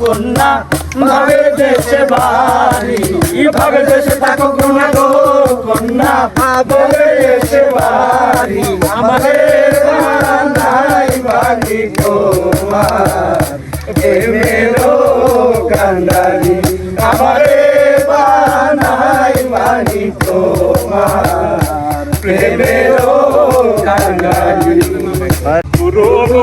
কন্যা, ভাবে দেশে বাড়ি। ভাবে দেশে থাকো কন্যা গো কন্যা, ভাবে দেশে বাড়ি। আমাদের বানাই বাড়ি তোমার। কান্ডারি আমারে বানাই বাড়ি তোমার। প্রেমের কান্ডারি পুরনো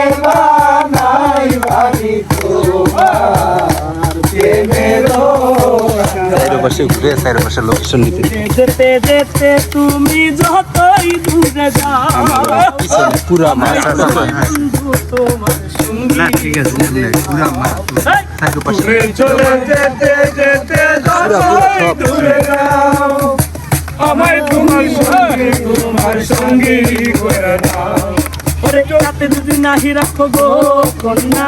চাইর ঘুরে চাইর পাশে লোকেশন নিতে। যেতে যেতে তুমি যতই দূরে যাও পুরা মাছ তোমার সঙ্গী। না ঠিক আছে পুরা মাছ চাইর চলে যেতে যেতে যতই দূরে যাও আমায় তোমার সঙ্গে তোমার সঙ্গী করে দাও। ওরে রাতে যদি নাহি রাখো গো কন্যা।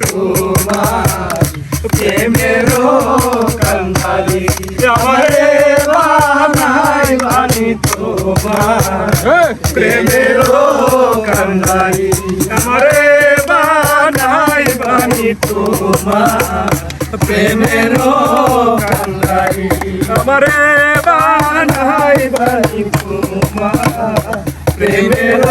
তোমার প্রেমের কান্দারি আমারে বানাই বাড়ি তোমার প্রেমের কান্দারি আমারে বানাই বানি তোমার প্রেমের কান্দারি আমারে বানাই বানি তোমার প্রেমের